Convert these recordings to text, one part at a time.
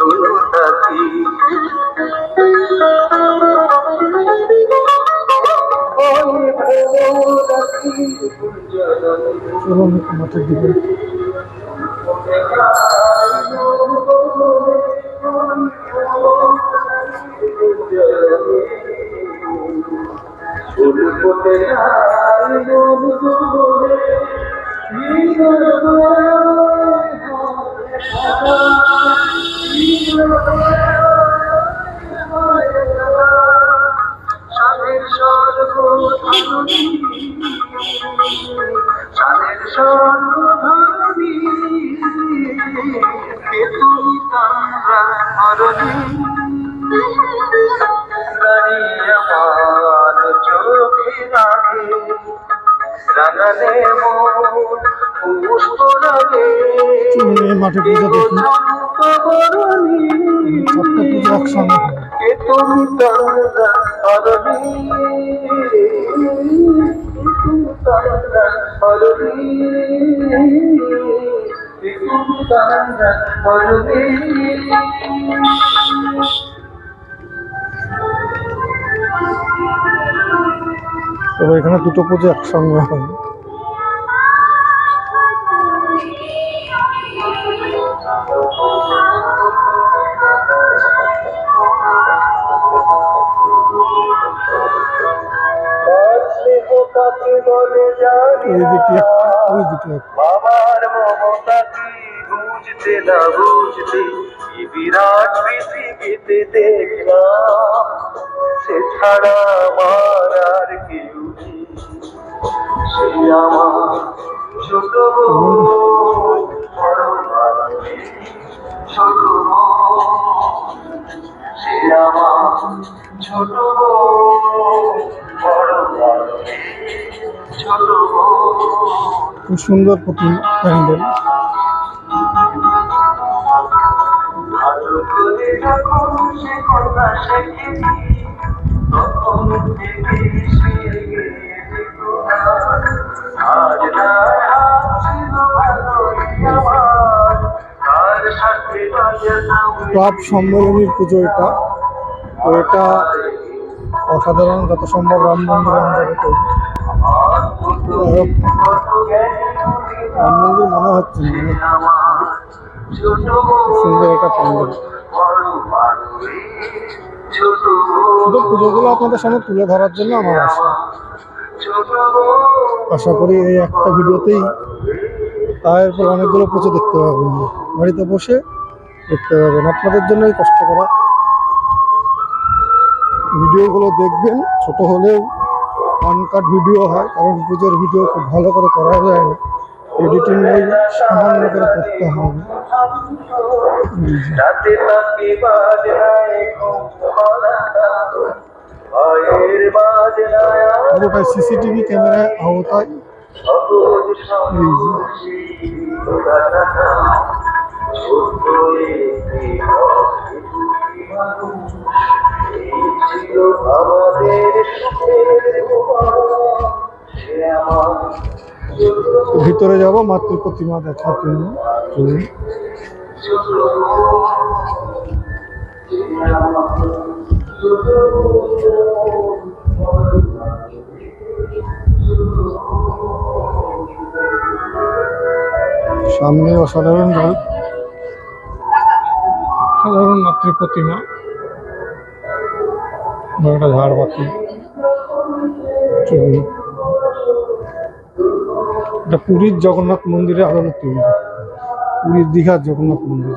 ভোরাকি জননী চলুন একটু মাঠের দিকে সর্বধারণী কে তুমি তারা দাঁড়িয়ে আমার চোখে রাগে রাঙালে মন পুষ্প মাঠে পুজো দেখি তবে এখানে দুটো পুজো একসঙ্গে হয়। এই দিকে ওই দিকে বাবার মমতা কি বুঝতে না বুঝতে কি বিরাট পৃথিবীতে দেখলাম সে ছাড়া আমার আর কেউ। সে আমার ছোট বড় ছোট সে আমার ছোট আমার, সুন্দর সাথে বাজাতাম টপ সম্মেলনীর পুজো এটা। তো এটা অসাধারণ যত সম্ভব রাম মন্দির রাম মনে হচ্ছে সুন্দর একটা প্যান্ডেল। শুধু পুজোগুলো আপনাদের সামনে তুলে ধরার জন্য আমার আশা। আশা করি এই একটা ভিডিওতেই তারপর অনেকগুলো পুজো দেখতে পাবেন বাড়িতে বসে দেখতে পাবেন আপনাদের জন্যই কষ্ট করা। ভিডিওগুলো দেখবেন, ছোট হলেও আনকাট ভিডিও হয় কারণ পুজোর ভিডিও খুব ভালো করে করা যায় না। এডিটিং সামান্য করে করতে হবে। পুরোটাই সিসিটিভি ক্যামেরায় আওতায়। এই ভিতরে যাব মাতৃ প্রতিমা দেখার জন্য। সামনে অসাধারণ সাধারণ মাতৃ প্রতিমা। একটা ঝাড়বাতি এটা পুরীর জগন্নাথ মন্দিরে আদালত তৈরি পুরীর দীঘার জগন্নাথ মন্দির।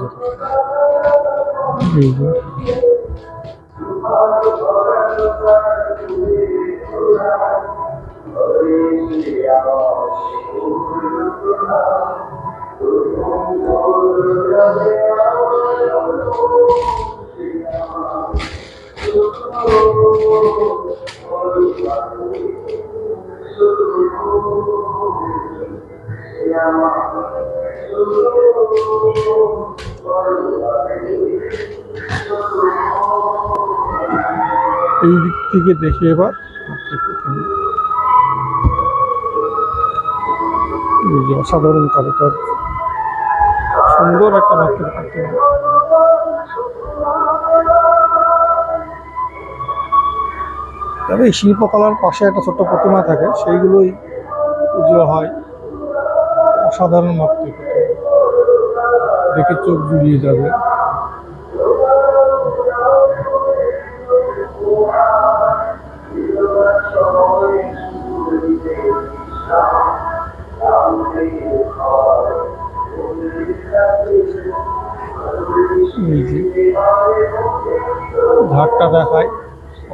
এই দিক থেকে দেখি এবার অসাধারণ কারুকার্য। সুন্দর একটা মাতৃ তবে এই শিল্পকলার পাশে একটা ছোট্ট প্রতিমা থাকে, সেইগুলোই পুজো হয়। অসাধারণ মাত্রে দেখে চোখ জুড়িয়ে যাবে। ঘাটটা দেখায়।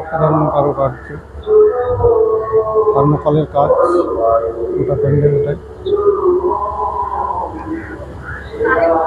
অসাধারণ কারুকার্য থার্মোকলের কাজ ওটা প্যান্ডেলটায় ছোট